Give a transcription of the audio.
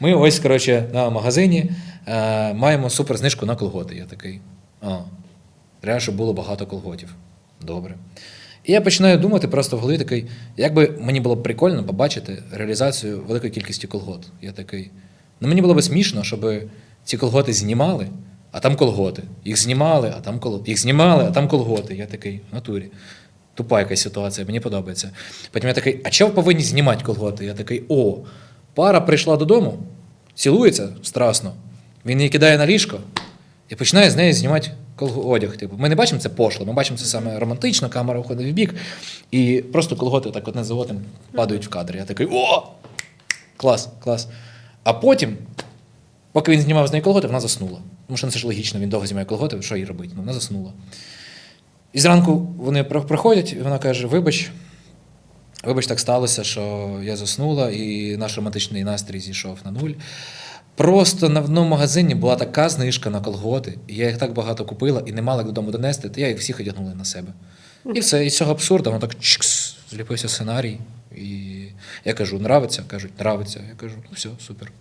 Ми ось, коротше, на магазині е, маємо супер знижку на колготи. Я такий. А, реально, щоб було багато колготів. Добре. І я починаю думати просто в голові такий, як би мені було б прикольно побачити реалізацію великої кількості колгот. Я такий. Ну мені було б смішно, щоб ці колготи знімали, а там колготи. Їх знімали, а там колготи. Їх знімали, а там колготи. Я такий, в натурі. Тупа якась ситуація, мені подобається. Потім я такий, а чого ви повинні знімати колготи? Я такий, о, пара прийшла додому, цілується страсно. Він її кидає на ліжко і починає з неї знімати одяг. Типу, ми не бачимо це пошло, ми бачимо це саме романтично, камера виходить в бік, і просто колготи так одне за одним падають в кадр. Я такий, о! Клас, клас. А потім, поки він знімав з неї колготи, вона заснула. Тому що це ж логічно, він довго знімає колготи, що їй робити? Ну, вона заснула. І зранку вони проходять, і вона каже: Вибач, вибач, так сталося, що я заснула, і наш романтичний настрій зійшов на нуль. Просто на одному магазині була така знижка на колготи, і я їх так багато купила і не мала як додому донести, то я їх всіх одягнула на себе. І все, і цього абсурду, воно так зліпився сценарій. І я кажу, нравиться? Кажуть, нравиться. Я кажу, ну все, супер.